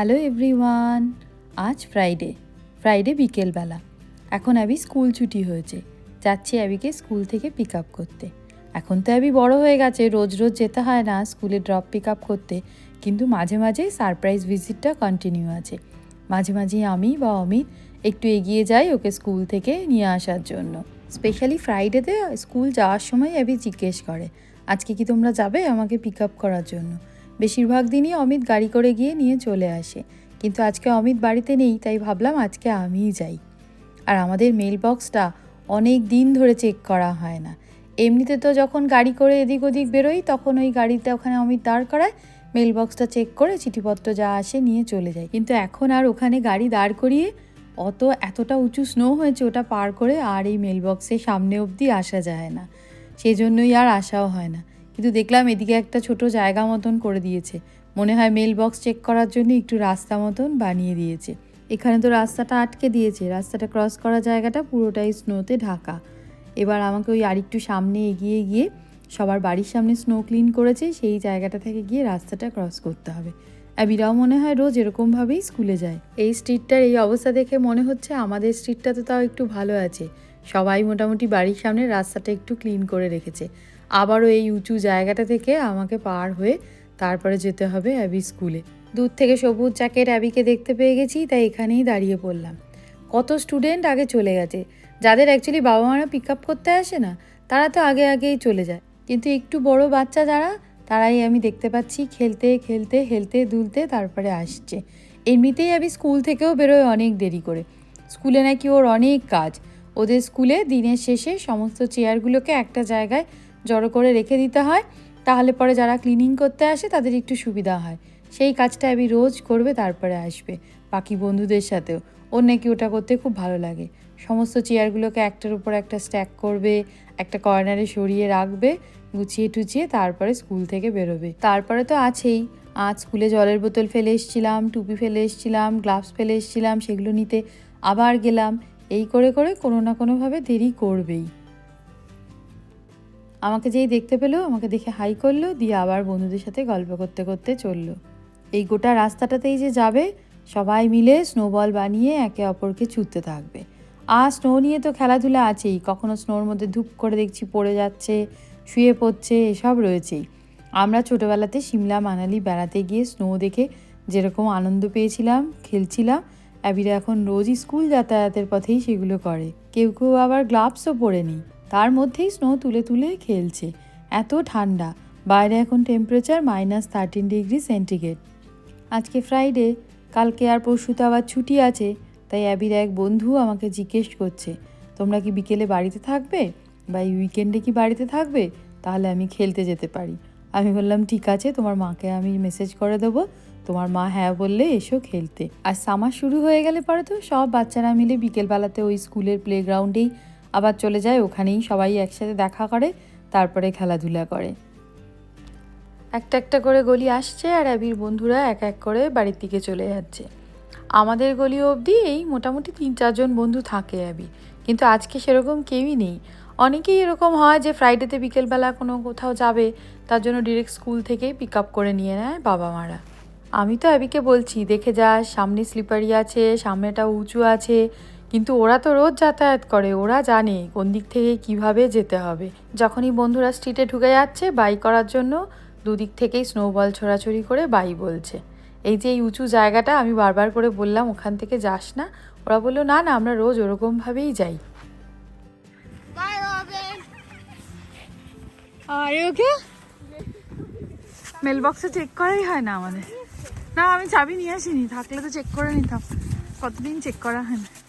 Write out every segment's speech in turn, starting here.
Hello everyone, আজ Friday Friday বিকেলবেলা। এখন অ্যাবি স্কুল ছুটি হয়েছে, যাচ্ছি অ্যাবিকে স্কুল থেকে পিক আপ করতে। এখন তো অ্যাবি বড় হয়ে গেছে, রোজ রোজ যেতে হয় না স্কুলে ড্রপ পিক আপ করতে, কিন্তু মাঝে মাঝে সারপ্রাইজ ভিজিটটা কন্টিনিউ আছে। মাঝে মাঝে আমি বা অমিত একটু এগিয়ে যাই ওকে স্কুল থেকে নিয়ে আসার জন্য। স্পেশালি ফ্রাইডেতে স্কুল যাওয়ার সময় অ্যাবি জিজ্ঞেস করে, আজকে কি তোমরা যাবে আমাকে পিক আপ করার জন্য? বেশিরভাগ দিনই অমিত গাড়ি করে গিয়ে নিয়ে চলে আসে। কিন্তু আজকে অমিত বাড়িতে নেই, তাই ভাবলাম আজকে আমিই যাই। আর আমাদের মেল বক্সটা অনেক দিন ধরে চেক করা হয় না। এমনিতে তো যখন গাড়ি করে এদিক ওদিক বেরোই, তখন ওই গাড়িতে ওখানে অমিত দাঁড় করায় মেল বক্সটা চেক করে চিঠিপত্র যা আসে নিয়ে চলে যায়। কিন্তু এখন আর ওখানে গাড়ি দাঁড় করিয়ে অত এতটা উঁচু স্নো হয়েছে, ওটা পার করে আর এই মেল বক্সের সামনে অবধি আসা যায় না। সেজন্যই আর আসাও হয় না। কিন্তু দেখলাম এদিকে একটা ছোট জায়গা মতন করে দিয়েছে। মনে হয় মেল বক্স চেক করার জন্য একটু রাস্তা মতন বানিয়ে দিয়েছে। এখানে তো রাস্তাটা আটকে দিয়েছে। রাস্তাটা ক্রস করা জায়গাটা পুরোটাই স্নোতে ঢাকা। এবার আমাকে ওই আরেকটু সামনে এগিয়ে গিয়ে সবার বাড়ির সামনে স্নো ক্লিন করেছে, সেই জায়গাটা থেকে গিয়ে রাস্তাটা ক্রস করতে হবে। অ্যাবিরাও মনে হয় রোজ এরকমভাবেই স্কুলে যায়। এই স্ট্রিটটার এই অবস্থা দেখে মনে হচ্ছে আমাদের স্ট্রিটটা তো তাও একটু ভালো আছে। সবাই মোটামুটি বাড়ির সামনে রাস্তাটা একটু ক্লিন করে রেখেছে। আবারও এই উঁচু জায়গাটা থেকে আমাকে পার হয়ে তারপরে যেতে হবে অ্যাবি স্কুলে। দূর থেকে সবুজ জ্যাকেট অ্যাবিকে দেখতে পেয়ে গেছি, তাই এখানেই দাঁড়িয়ে পড়লাম। কত স্টুডেন্ট আগে চলে গেছে, যাদের অ্যাকচুয়ালি বাবা মারা পিক আপ করতে আসে না, তারা তো আগে আগেই চলে যায়। কিন্তু একটু বড় বাচ্চা যারা, তারাই আমি দেখতে পাচ্ছি খেলতে খেলতে হেলতে দুলতে, তারপরে আসছে। এমনিতেই আমি স্কুল থেকেও বেরোয় অনেক দেরি করে। স্কুলে নাকি ওর অনেক কাজ। ওদের স্কুলে দিনের শেষে সমস্ত চেয়ারগুলোকে একটা জায়গায় জড়ো করে রেখে দিতে হয়, তাহলে পরে যারা ক্লিনিং করতে আসে তাদের একটু সুবিধা হয়। সেই কাজটা আমি রোজ করবে, তারপরে আসবে, বাকি বন্ধুদের সাথেও। ওর নাকি ওটা করতে খুব ভালো লাগে। সমস্ত চেয়ারগুলোকে একটার উপর একটা স্ট্যাক করবে, একটা কর্নারে সরিয়ে রাখবে, গুছিয়ে টুচিয়ে তারপরে স্কুল থেকে বেরোবে। তারপরে তো আছেই। আজ স্কুলে জলের বোতল ফেলে এসেছিলাম, টুপি ফেলে এসেছিলাম গ্লাভস ফেলে এসেছিলাম, সেগুলো নিতে আবার গেলাম। এই করে করে কোনো না কোনোভাবে দেরি করবেই। আমাকে যেই দেখতে পেল, আমাকে দেখে হাই করল, দিয়ে আবার বন্ধুদের সাথে গল্প করতে করতে চলল। এই গোটা রাস্তাটাতেই যে যাবে, সবাই মিলে স্নোবল বানিয়ে একে অপরকে ছুটতে থাকবে। আর স্নো নিয়ে তো খেলাধুলা আছেই, কখনো স্নোর মধ্যে ধূপ করে দেখছি পড়ে যাচ্ছে, শুয়ে পড়ছে, এসব রয়েছেই। আমরা ছোটোবেলাতে সিমলা মানালি বেড়াতে গিয়ে স্নো দেখে যেরকম আনন্দ পেয়েছিলাম, খেলছিলাম, অ্যাবিরা এখন রোজই স্কুল যাতায়াতের পথেই সেগুলো করে। কেউ কেউ আবার গ্লাভসও পরে নি তার মধ্যেই স্নো তুলে তুলে খেলছে। এত ঠান্ডা। বাইরে এখন temperature minus thirteen degree centigrade আজকে ফ্রাইডে কালকে আর পরশু তো আবার ছুটি আছে, তাই অ্যাবির এক বন্ধু আমাকে জিজ্ঞেস করছে, তোমরা কি বিকেলে বাড়িতে থাকবে? বা এই উইকেন্ডে কি বাড়িতে থাকবে? তাহলে আমি খেলতে যেতে পারি। আমি বললাম, ঠিক আছে, তোমার মাকে আমি মেসেজ করে দেবো। তোমার মা হ্যাঁ বললে এসো খেলতে। আর সামার শুরু হয়ে গেলে পরে তো সব বাচ্চারা মিলে বিকেলবেলাতে ওই স্কুলের প্লেগ্রাউন্ডেই আবার চলে যায়, ওখানেই সবাই একসাথে দেখা করে, তারপরে খেলাধুলা করে। একটা একটা করে গলি আসছে আর অ্যাবির বন্ধুরা এক এক করে বাড়ির দিকে চলে যাচ্ছে। আমাদের গলি অবধি এই মোটামুটি তিন চারজন বন্ধু থাকে অ্যাবি, কিন্তু আজকে সেরকম কেউই নেই। অনেকেই এরকম হয় যে ফ্রাইডেতে বিকেলবেলা কোনো কোথাও যাবে, তার জন্য ডিরেক্ট স্কুল থেকেই পিক আপ করে নিয়ে নেয় বাবা মারা আমি তো অ্যাবিকে বলছি, দেখে যাস সামনে স্লিপারি আছে, সামনেটা উঁচু আছে কিন্তু ওরা তো রোজ যাতায়াত করে ওরা জানে কোন দিক থেকে কীভাবে যেতে হবে। যখনই বন্ধুরা স্ট্রিটে ঢুকে যাচ্ছে বাই করার জন্য দুদিক থেকেই স্নোবল ছোড়াছড়ি করে বাই বলছে। এই যে এই উঁচু জায়গাটা আমি বারবার করে বললাম ওখান থেকে যাস না। ওরা বলল না না আমরা রোজ ওরকমভাবেই যাই. আরে ওকে? মেল বক্সে চেক করাই হয় না আমাদের। না আমি চাবি নিয়ে আসিনি থাকলে তো চেক করে নিতাম। কতদিন চেক করা হয় না।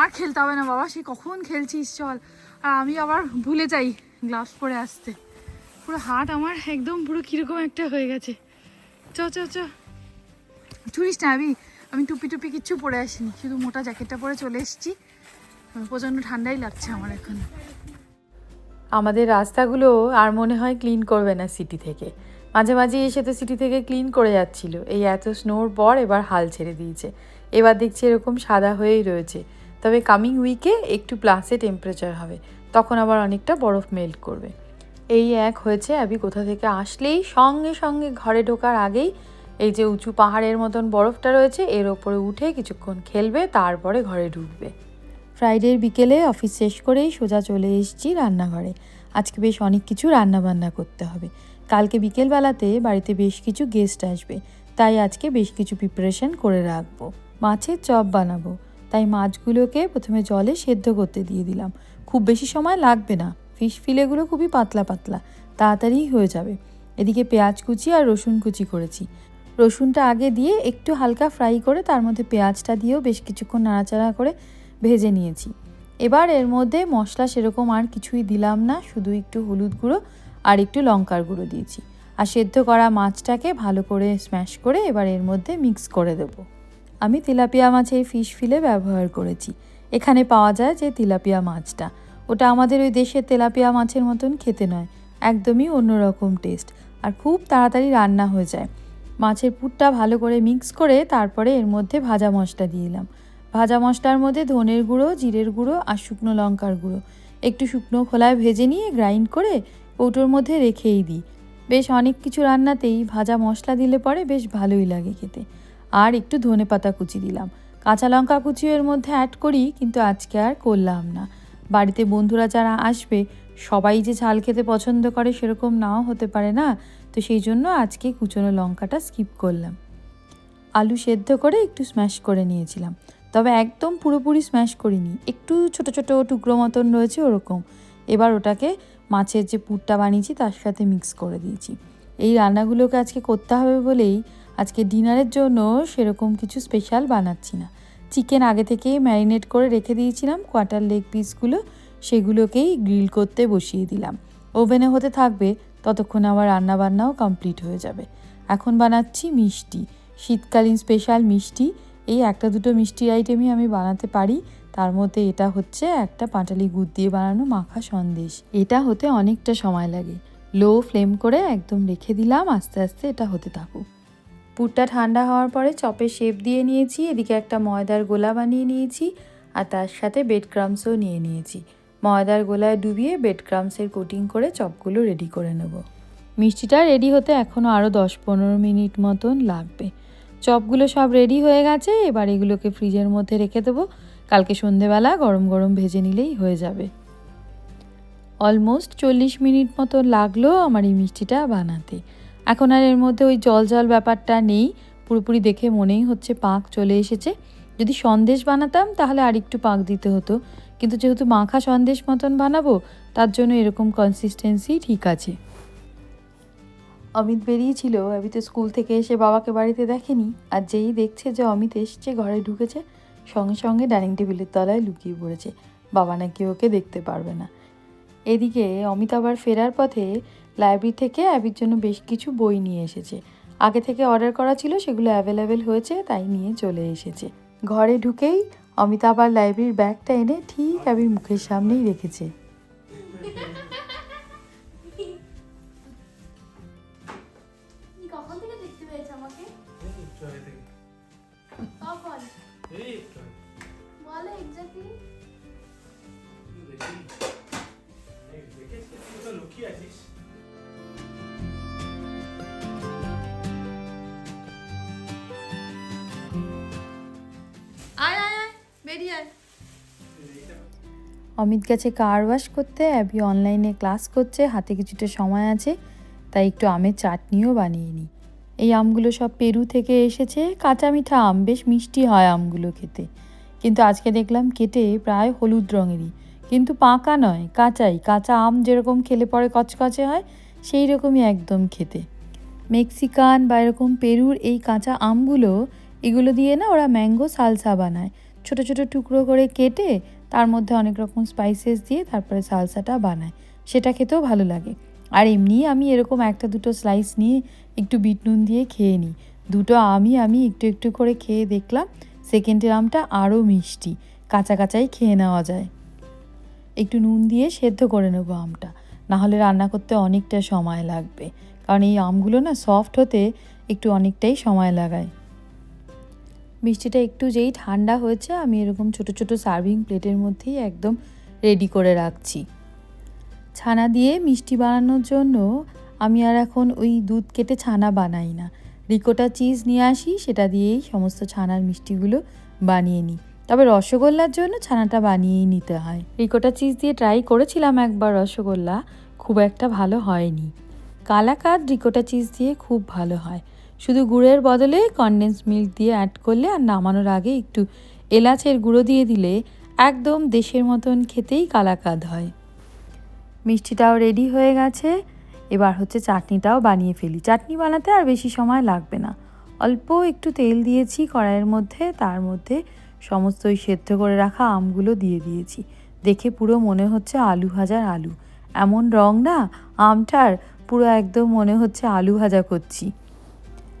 আর খেলতে হবে না বাবা, সে কখন খেলছিস চল। আর আমি আবার ভুলে যাই গ্লাভস পরে আসতে। পুরো হাট আমার একদম পুরো কীরকম একটা হয়ে গেছে। চ চ চ। ছুরিস না আমি আমি টুপি টুপি কিচ্ছু পরে আসিনি, শুধু মোটা জ্যাকেটটা পরে চলে এসেছি। প্রচণ্ড ঠান্ডাই লাগছে আমার এখন। আমাদের রাস্তাগুলো আর মনে হয় ক্লিন করবে না সিটি থেকে। মাঝে মাঝে এসে তো সিটি থেকে ক্লিন করে যাচ্ছিল। এই এত স্নোর পর এবার হাল ছেড়ে দিয়েছে। এবার দেখছি এরকম সাদা হয়েই রয়েছে। তবে কামিং উইকে একটু প্লাসে টেম্পারেচার হবে, তখন আবার অনেকটা বরফ মেল্ট করবে। এই এক হয়েছে অ্যাবি কোথা থেকে আসলেই সঙ্গে সঙ্গে ঘরে ঢোকার আগেই এই যে উঁচু পাহাড়ের মতন বরফটা রয়েছে, এর ওপরে উঠে কিছুক্ষণ খেলবে, তারপরে ঘরে ঢুকবে। ফ্রাইডের বিকেলে অফিস শেষ করেই সোজা চলে এসেছি রান্নাঘরে। আজকে বেশ অনেক কিছু রান্না বান্না করতে হবে। কালকে বিকেলবেলাতে বাড়িতে বেশ কিছু গেস্ট আসবে, তাই আজকে বেশ কিছু প্রিপারেশন করে রাখব। মাছের চপ বানাবো। তাই মাছগুলোকে প্রথমে জলে সেদ্ধ করতে দিয়ে দিলাম। খুব বেশি সময় লাগবে না। ফিশ ফিলেগুলো খুবই পাতলা পাতলা, তাড়াতাড়ি হয়ে যাবে। এদিকে পেঁয়াজ কুচি আর রসুন কুচি করেছি। রসুনটা আগে দিয়ে একটু হালকা ফ্রাই করে তার মধ্যে পেঁয়াজটা দিয়েও বেশ কিছুক্ষণ নাড়াচাড়া করে ভেজে নিয়েছি। এবার এর মধ্যে মশলা সেরকম আর কিছুই দিলাম না, শুধু একটু হলুদ গুঁড়ো আর একটু লঙ্কার গুঁড়ো দিয়েছি। আর সেদ্ধ করা মাছটাকে ভালো করে স্ম্যাশ করে এবার এর মধ্যে মিক্স করে দেবো। আমি তেলাপিয়া মাছের ফিশ ফিলে ব্যবহার করেছি। এখানে পাওয়া যায় যে তেলাপিয়া মাছটা। ওটা আমাদের ওই দেশের তেলাপিয়া মাছের মতন খেতে নয়, একদমই অন্যরকম টেস্ট আর খুব তাড়াতাড়ি রান্না হয়ে যায়। মাছের পুরটা ভালো করে মিক্স করে তারপরে এর মধ্যে ভাজা মশলা দিলাম। ভাজা মশলার মধ্যে ধনের গুঁড়ো, জিরের গুঁড়ো আর শুকনো লঙ্কার গুঁড়ো। একটু শুকনো খোলায় ভেজে নিয়ে গ্রাইন্ড করে কৌটোর মধ্যে রেখেই দিই। বেশ অনেক কিছু রান্নাতেই ভাজা মশলা দিলে পরে বেশ ভালোই লাগে খেতে। আর একটু ধনে পাতা কুচি দিলাম। কাঁচা লঙ্কা কুচিও এর মধ্যে অ্যাড করি, কিন্তু আজকে আর করলাম না। বাড়িতে বন্ধুরা যারা আসবে, সবাই যে ঝাল খেতে পছন্দ করে সেরকম নাও হতে পারে না। তো সেই জন্য আজকে কুচনো লঙ্কাটা স্কিপ করলাম। আলু সেদ্ধ করে একটু স্ম্যাশ করে নিয়েছিলাম। তবে একদম পুরোপুরি স্ম্যাশ করিনি। একটু ছোট ছোট টুকরো মতন রয়েছে ওরকম। এবার ওটাকে মাছের যে পুরটা বানিয়েছি, তার সাথে মিক্স করে দিয়েছি। এই রান্নাগুলোকে আজকে করতে হবে বলেই আজকে ডিনারের জন্য সেরকম কিছু স্পেশাল বানাচ্ছি না। চিকেন আগে থেকেই ম্যারিনেট করে রেখে দিয়েছিলাম কোয়ার্টার লেগ পিসগুলো সেগুলোকেই গ্রিল করতে বসিয়ে দিলাম। ওভেনে হতে থাকবে, ততক্ষণ আমার রান্নাবান্নাও কমপ্লিট হয়ে যাবে। এখন বানাচ্ছি মিষ্টি, শীতকালীন স্পেশাল মিষ্টি। এই একটা দুটো মিষ্টির আইটেমই আমি বানাতে পারি। তার মধ্যে এটা হচ্ছে একটা পাটালি গুড় দিয়ে বানানো মাখা সন্দেশ। এটা হতে অনেকটা সময় লাগে। লো ফ্লেম করে একদম রেখে দিলাম, আস্তে আস্তে এটা হতে থাকুক। পুরটা ঠান্ডা হওয়ার পরে চপে শেপ দিয়ে নিয়েছি, এদিকে একটা ময়দার গোলা বানিয়ে নিয়েছি, আর তার সাথে বেড ক্রামসও নিয়ে নিয়েছি। ময়দার গোলায় ডুবিয়ে বেড ক্রামসের কোটিং করে চপগুলো রেডি করে নেব। মিষ্টিটা রেডি হতে এখনও আরও দশ পনেরো মিনিট মতন লাগবে। চপগুলো সব রেডি হয়ে গেছে, এবার এগুলোকে ফ্রিজের মধ্যে রেখে দেবো। কালকে সন্ধেবেলা গরম গরম ভেজে নিলেই হয়ে যাবে। অলমোস্ট চল্লিশ মিনিট মতো লাগল আমার এই মিষ্টিটা বানাতে। এখন আর এর মধ্যে ওই জল জল ব্যাপারটা নেই, পুরোপুরি দেখে মনেই হচ্ছে পাক চলে এসেছে। যদি সন্দেশ বানাতাম তাহলে আর একটু পাক দিতে হতো। কিন্তু যেহেতু মাখা সন্দেশ মতন বানাবো, তার জন্য এরকম কনসিস্টেন্সি ঠিক আছে। অমিত বেরিয়েছিল আমি তো স্কুল থেকে এসে বাবাকে বাড়িতে দেখেনি। আর যেই দেখছে যে অমিত এসছে, ঘরে ঢুকেছে, সঙ্গে সঙ্গে ডাইনিং টেবিলের তলায় লুকিয়ে পড়েছে। বাবা নাকি ওকে দেখতে পারবে না। এদিকে অমিত আবার ফেরার পথে লাইব্রেরি থেকে অ্যাবির জন্য বেশ কিছু বই নিয়ে এসেছে আগে থেকে অর্ডার করা ছিল সেগুলো অ্যাভেলেবেল হয়েছে তাই নিয়ে চলে এসেছে ঘরে ঢুকেই অমিত আবার লাইব্রেরির ব্যাগটা এনে ঠিক অ্যাবির মুখের সামনেই রেখেছে তুমি কখন অমিত গেছে কার ওয়াশ করতে অ্যাবি অনলাইনে ক্লাস করছে, হাতে কিছুটা সময় আছে, তাই একটু আমের চাটনিও বানিয়ে নিই। এই আমগুলো সব পেরু থেকে এসেছে, কাঁচা মিঠা আম, বেশ মিষ্টি হয় আমগুলো খেতে। কিন্তু আজকে দেখলাম কেটে প্রায় হলুদ রঙেরই, কিন্তু পাকা নয়, কাঁচাই, কাঁচা আম যেরকম খেলে পরে কচকচে হয়, সেই রকমই একদম খেতে। মেক্সিকান বা এরকম পেরুর এই কাঁচা আমগুলো, এগুলো দিয়ে না ওরা ম্যাঙ্গো সালসা বানায়। ছোট ছোট টুকরো করে কেটে তার মধ্যে অনেক রকম স্পাইসেস দিয়ে তারপরে সালসাটা বানায়। সেটা খেতেও ভালো লাগে। আর এমনি আমি এরকম একটা দুটো স্লাইস নিয়ে একটু বিট নুন দিয়ে খেয়ে নিই। দুটো আমি আমি একটু একটু করে খেয়ে দেখলাম সেকেন্ডের আমটা আরও মিষ্টি কাঁচা কাঁচাই খেয়ে নেওয়া যায়। একটু নুন দিয়ে সেদ্ধ করে নেব আমটা। না হলে রান্না করতে অনেকটা সময় লাগবে। কারণ এই আমগুলো না সফট হতে একটু অনেকটাই সময় লাগায়। মিষ্টিটা একটু যেই ঠান্ডা হয়েছে, আমি এরকম ছোট ছোট সার্ভিং প্লেটের মধ্যেই একদম রেডি করে রাখছি। ছানা দিয়ে মিষ্টি বানানোর জন্য আমি আর এখন ওই দুধ কেটে ছানা বানাই না। রিকোটা চিজ নিয়ে আসি, সেটা দিয়েই সমস্ত ছানার মিষ্টিগুলো বানিয়ে নিই। তবে রসগোল্লার জন্য ছানাটা বানিয়েই নিতে হয়। রিকোটা চিজ দিয়ে ট্রাই করেছিলাম একবার রসগোল্লা, খুব একটা ভালো হয়নি। কালাকাদ রিকোটা চিজ দিয়ে খুব ভালো হয়। শুধু গুড়ের বদলে কনডেন্স মিল্ক দিয়ে অ্যাড করলে আর নামানোর আগে একটু এলাচের গুঁড়ো দিয়ে দিলে একদম দেশের মতন খেতেই কালাকাদ হয়। মিষ্টিটাও রেডি হয়ে গেছে। এবার হচ্ছে চাটনিটাও বানিয়ে ফেলি। চাটনি বানাতে আর বেশি সময় লাগবে না। অল্প একটু তেল দিয়েছি কড়াইয়ের মধ্যে, তার মধ্যে সমস্ত ওই সেদ্ধ করে রাখা আমগুলো দিয়ে দিয়েছি। দেখে পুরো মনে হচ্ছে আলু ভাজার আলু। এমন রং না, আমটার পুরো একদম মনে হচ্ছে আলু ভাজা করছি।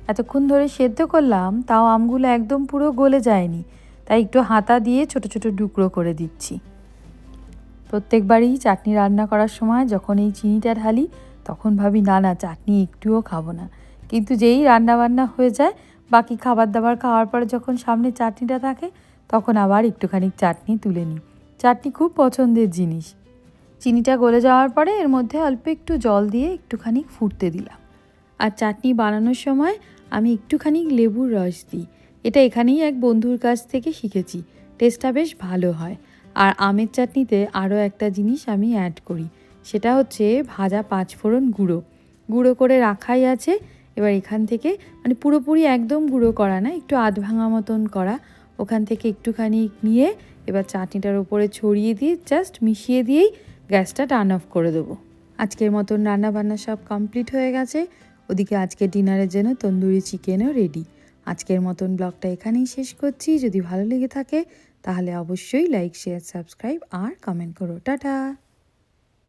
এতক্ষণ ধরে সেদ্ধ করলাম, তাও আমগুলো একদম পুরো গলে যায়নি। তাই একটু হাতা দিয়ে ছোট ছোট টুকরো করে দিচ্ছি। প্রত্যেকবারই চাটনি রান্না করার সময় যখন এই চিনিটা ঢালি, তখন ভাবি, না না, চাটনি একটুও খাব না। কিন্তু যেই রান্না বান্না হয়ে যায়, বাকি খাবার দাবার খাওয়ার পরে যখন সামনে চাটনিটা থাকে, তখন আবার একটুখানি চাটনি তুলে নিই। চাটনি খুব পছন্দের জিনিস। চিনিটা গলে যাওয়ার পরে এর মধ্যে অল্প একটু জল দিয়ে একটুখানি ফুটতে দিলাম। আর চাটনি বানানোর সময় আমি একটুখানি লেবুর রস দিই। এটা এখানেই এক বন্ধুর কাছ থেকে শিখেছি। টেস্টটা বেশ ভালো হয়। আর আমের চাটনিতে আরও একটা জিনিস আমি অ্যাড করি। সেটা হচ্ছে ভাজা পাঁচফোড়ন গুঁড়ো। গুঁড়ো করে রাখাই আছে। এবার এখান থেকে মানে পুরোপুরি একদম গুঁড়ো করা না, একটু আধ ভাঙা মতন করা। ওখান থেকে একটুখানি নিয়ে এবার চাটনিটার উপরে ছড়িয়ে দিয়ে জাস্ট মিশিয়ে দিয়েই গ্যাসটা টার্ন অফ করে দেবো। আজকের মতন রান্না বান্না সব কমপ্লিট হয়ে গেছে। ওদিকে আজকে ডিনারের জন্য তন্দুরি চিকেনও রেডি আজকের মতন ব্লগটা এখানেই শেষ করছি। যদি ভালো লেগে থাকে, তাহলে অবশ্যই লাইক শেয়ার সাবস্ক্রাইব আর কমেন্ট করো। টাটা!